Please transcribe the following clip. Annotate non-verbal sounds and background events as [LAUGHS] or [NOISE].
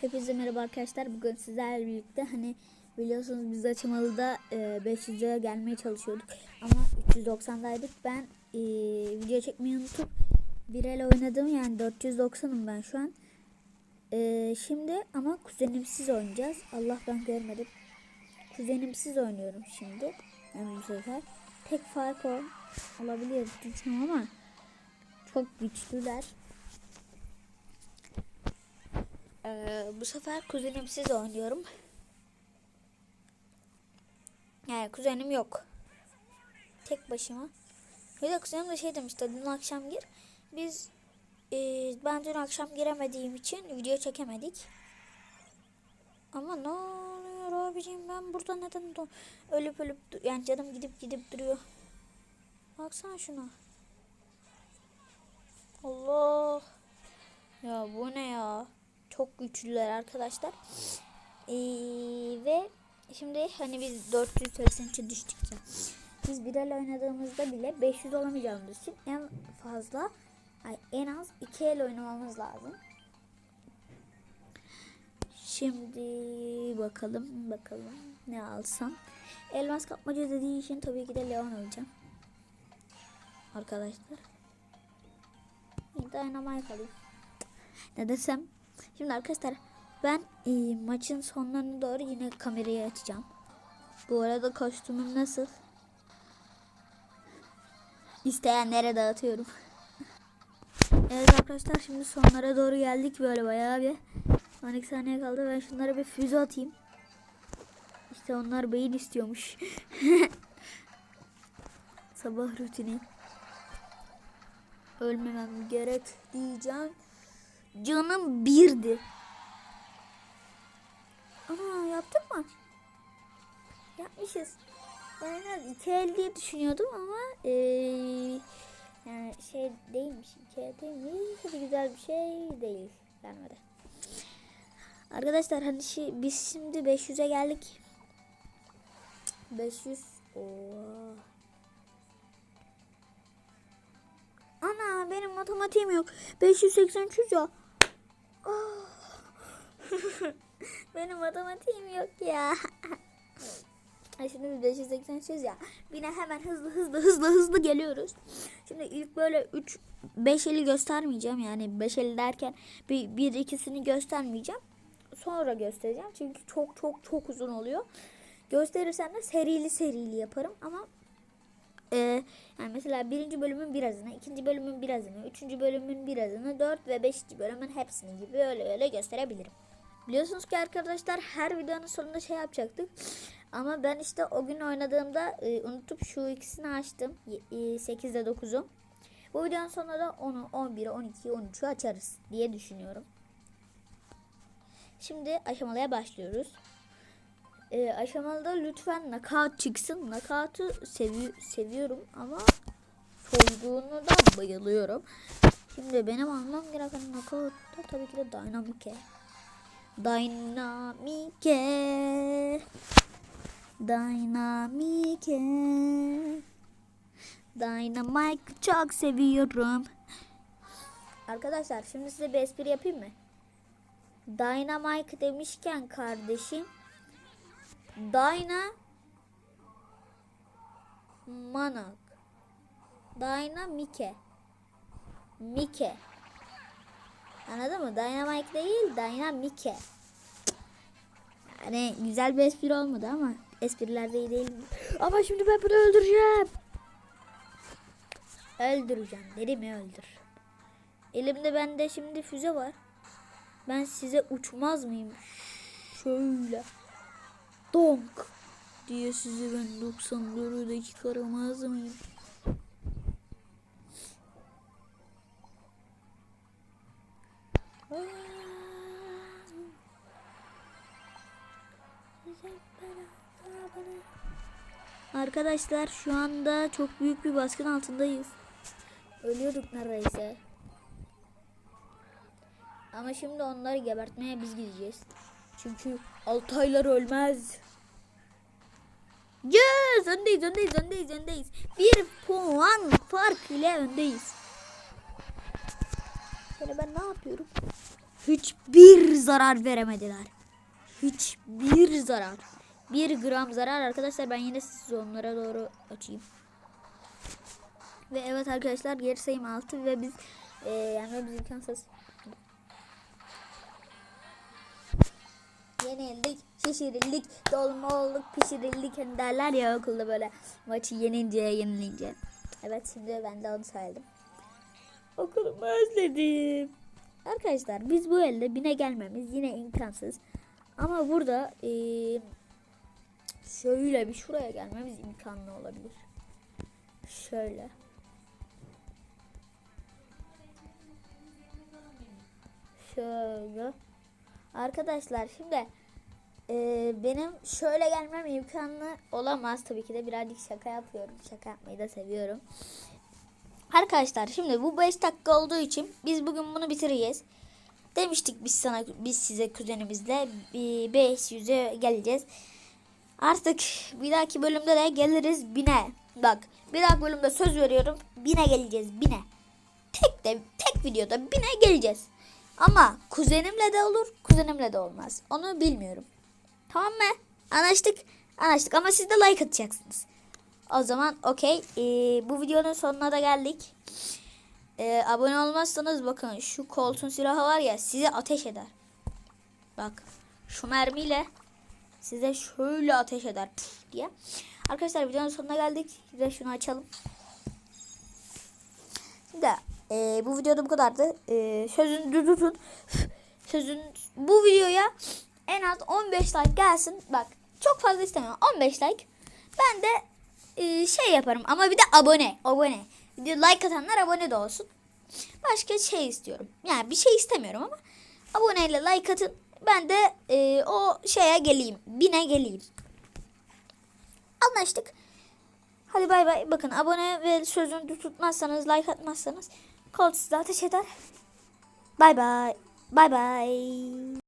Hepinize merhaba arkadaşlar. Bugün sizlerle birlikte hani biliyorsunuz biz açmalıda e, 500'e gelmeye çalışıyorduk. Ama 390'daydık. Ben e, video çekmeyi unutup bir el oynadım. Yani 490'ım ben şu an. E, şimdi ama kuzenimsiz oynayacağız. Allah ben görmedim. Kuzenimsiz oynuyorum şimdi. Yani bu sefer. Tek fark o. Olabilir diyeceğim ama çok güçlüler. Ee, bu sefer kuzenimsiz oynuyorum. Yani kuzenim yok. Tek başıma. Bir de kuzenim de şey demişti dün akşam gir. Biz e, ben dün akşam giremediğim için video çekemedik. Ama ne oluyor abicim ben burada neden ölüp ölüp yani canım gidip gidip duruyor. Baksana şuna. Allah. Ya bu ne ya? Çok güçlüler arkadaşlar. Ee, ve şimdi hani biz 483'e düştük ya. Biz bir el oynadığımızda bile 500 olamayacağımız için en fazla ay en az 2 el oynamamız lazım. Şimdi bakalım bakalım ne alsam. Elmas kapmaca dediği için tabii ki de Leon alacağım. Arkadaşlar. Dynamite alayım. Ne desem? Şimdi arkadaşlar ben e, maçın sonlarına doğru yine kamerayı açacağım. Bu arada kostümüm nasıl? İsteyenlere dağıtıyorum. [LAUGHS] evet arkadaşlar şimdi sonlara doğru geldik böyle bayağı bir. 12 saniye kaldı ben şunlara bir füze atayım. İşte onlar beyin istiyormuş. [LAUGHS] Sabah rutini. Ölmemem gerek diyeceğim. Canım birdi. Ana yaptık mı? Yapmışız. Ben en iki el diye düşünüyordum ama ee, yani şey değilmiş. iki el değilmiş. Çok güzel bir şey değil. Gelmedi. Arkadaşlar hani şi, biz şimdi 500'e geldik. 500 Oha. Ana benim matematiğim yok. 583 ya. Benim matematiğim yok ya. [LAUGHS] Şimdi biz 583 ya. Yine hemen hızlı hızlı hızlı hızlı geliyoruz. Şimdi ilk böyle 3 5 eli göstermeyeceğim. Yani 5 eli derken bir, bir ikisini göstermeyeceğim. Sonra göstereceğim. Çünkü çok çok çok uzun oluyor. Gösterirsem de serili serili yaparım ama ee, yani mesela birinci bölümün birazını, ikinci bölümün birazını, üçüncü bölümün birazını, dört ve beşinci bölümün hepsini gibi öyle öyle gösterebilirim. Biliyorsunuz ki arkadaşlar her videonun sonunda şey yapacaktık. Ama ben işte o gün oynadığımda e, unutup şu ikisini açtım. E, 8 ile 9'u. Bu videonun sonunda da 10'u, 11'i, 12'yi, 13'ü açarız diye düşünüyorum. Şimdi aşamalıya başlıyoruz e, aşamalıda lütfen nakat çıksın. Nakatı sevi seviyorum ama soyduğunu da bayılıyorum. Şimdi benim almam gereken nakat da tabii ki de Dynamike. Dynamike. Dynamike. Dynamike çok seviyorum. Arkadaşlar şimdi size bir espri yapayım mı? Dynamite demişken kardeşim Dyna Manak Dyna Mike Mike Anladın mı? Dynamite değil Dyna Mike Yani güzel bir espri olmadı ama espriler de iyi değil? Ama şimdi ben bunu öldüreceğim. Öldüreceğim. Dedim mi öldür. Elimde bende şimdi füze var. Ben size uçmaz mıyım? Şöyle. Donk diye sizi ben 94'e çıkaramaz mıyım? Arkadaşlar şu anda çok büyük bir baskın altındayız. Ölüyorduk neredeyse. Ama şimdi onları gebertmeye biz gideceğiz. Çünkü Altaylar ölmez. Yes! Öndeyiz, öndeyiz, öndeyiz, öndeyiz. Bir puan fark ile öndeyiz. Yani ben ne yapıyorum? hiçbir zarar veremediler. Hiçbir zarar. Bir gram zarar arkadaşlar ben yine sizi onlara doğru açayım. Ve evet arkadaşlar geri sayım 6 ve biz e, yani biz imkansız. Yenildik, şişirildik, dolma olduk, pişirildik hani derler ya okulda böyle maçı yenince yenilince. Evet şimdi ben de onu saydım. Okulumu özledim. Arkadaşlar biz bu elde bine gelmemiz yine imkansız. Ama burada eee, şöyle bir şuraya gelmemiz imkanlı olabilir. Şöyle. Şöyle. Arkadaşlar şimdi eee, benim şöyle gelmem imkanlı olamaz tabii ki de birazcık şaka yapıyorum. Şaka yapmayı da seviyorum. Arkadaşlar şimdi bu 5 dakika olduğu için biz bugün bunu bitireceğiz. Demiştik biz sana biz size kuzenimizle bir 500'e geleceğiz. Artık bir dahaki bölümde de geliriz bine. Bak bir dahaki bölümde söz veriyorum bine geleceğiz bine. Tek de tek videoda bine geleceğiz. Ama kuzenimle de olur kuzenimle de olmaz. Onu bilmiyorum. Tamam mı? Anlaştık. Anlaştık ama siz de like atacaksınız. O zaman okey. Ee, bu videonun sonuna da geldik. Ee, abone olmazsanız bakın şu koltuğun silahı var ya size ateş eder. Bak şu mermiyle size şöyle ateş eder diye. Arkadaşlar videonun sonuna geldik. Size şunu açalım. Şimdi e, bu videoda bu kadardı. E, sözün tutun. Sözün bu videoya en az 15 like gelsin. Bak çok fazla istemiyorum. 15 like. Ben de e, şey yaparım ama bir de abone. Abone. Like atanlar abone de olsun. Başka şey istiyorum. Yani bir şey istemiyorum ama aboneyle like atın. Ben de e, o şeye geleyim. Bine geleyim. Anlaştık. Hadi bay bay. Bakın abone ve sözünü tutmazsanız, like atmazsanız kol size ateş eder. Bay bay. Bay bay.